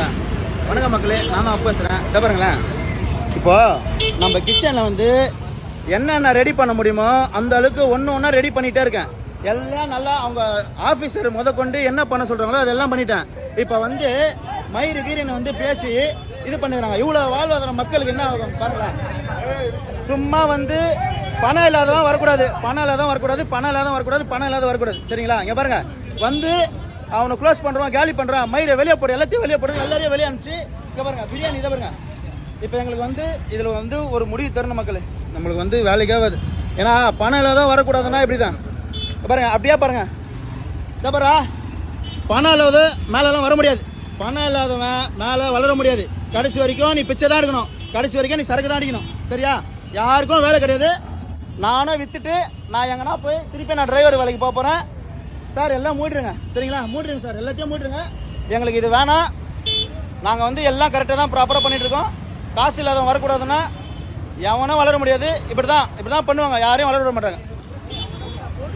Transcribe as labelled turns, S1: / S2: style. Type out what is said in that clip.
S1: வணக்கம். வணக்கம் மக்களே நான் தான் பேசுகிறேன் இதை பாருங்களேன். இப்போது நம்ம கிச்சனில் வந்து என்னென்ன ரெடி பண்ண முடியுமோ அந்த அளவுக்கு ஒன்று ஒன்றா ரெடி பண்ணிகிட்டே இருக்கேன். எல்லாம் நல்லா அவங்க ஆஃபீஸர் முத கொண்டு என்ன பண்ண சொல்கிறாங்களோ அதெல்லாம் பண்ணிட்டேன். இப்போ வந்து மயிறு கீரனை வந்து பேசி இது பண்ணுறாங்க இவ்வளோ வாழ்வாதார மக்களுக்கு என்ன ஆகும் பாருங்களேன். சும்மா வந்து பணம் இல்லாதவன் வரக்கூடாது. பணம் இல்லாதவன் வரக்கூடாது. பணம் இல்லாதவன் வரக்கூடாது. பணம் இல்லாத வரக்கூடாது. சரிங்களா? இங்கே பாருங்கள் வந்து அவனை க்ளோஸ் பண்ணுறான் காலி பண்ணுறான் மயிரை வெளியே போடு எல்லாத்தையும் வெளியே போடுங்க எல்லாரையும் வெளியே அனுப்பிச்சு இங்கே பாருங்க பிரியாணி இதை பாருங்க. இப்போ எங்களுக்கு வந்து இதில் வந்து ஒரு முடிவு தரணும் மக்களே. நம்மளுக்கு வந்து வேலைக்காகாது ஏன்னா பணம் இல்லாத வரக்கூடாதுன்னா இப்படி தான் பாருங்க அப்படியே பாருங்க. இதை பாரா பணம் இல்லாத மேலெல்லாம் வர முடியாது. பணம் இல்லாதவன் மேலே வளர முடியாது. கடைசி வரைக்கும் நீ பிச்சை தான் எடுக்கணும். கடைசி வரைக்கும் நீ சரக்கு தான் அடிக்கணும். சரியா? யாருக்கும் வேலை கிடையாது. நானும் வித்துட்டு நான் எங்கன்னா போய் திருப்பி நான் டிரைவர் வேலைக்கு போக போகிறேன் சார் எல்லாம் மூடிடுங்க. சரிங்களா? மூடிடுங்க சார். எல்லாத்தையும் மூடிடுங்க. எங்களுக்கு இது வேணாம். நாங்கள் வந்து எல்லாம் கரெக்டாக தான் ப்ராப்பராக பண்ணிட்டு இருக்கோம். காசு இல்லாதவன் வரக்கூடாதுன்னா எவனும் வளர முடியாது. இப்படி தான் இப்படி தான் பண்ணுவாங்க. யாரையும் வளர விட மாட்டாங்க.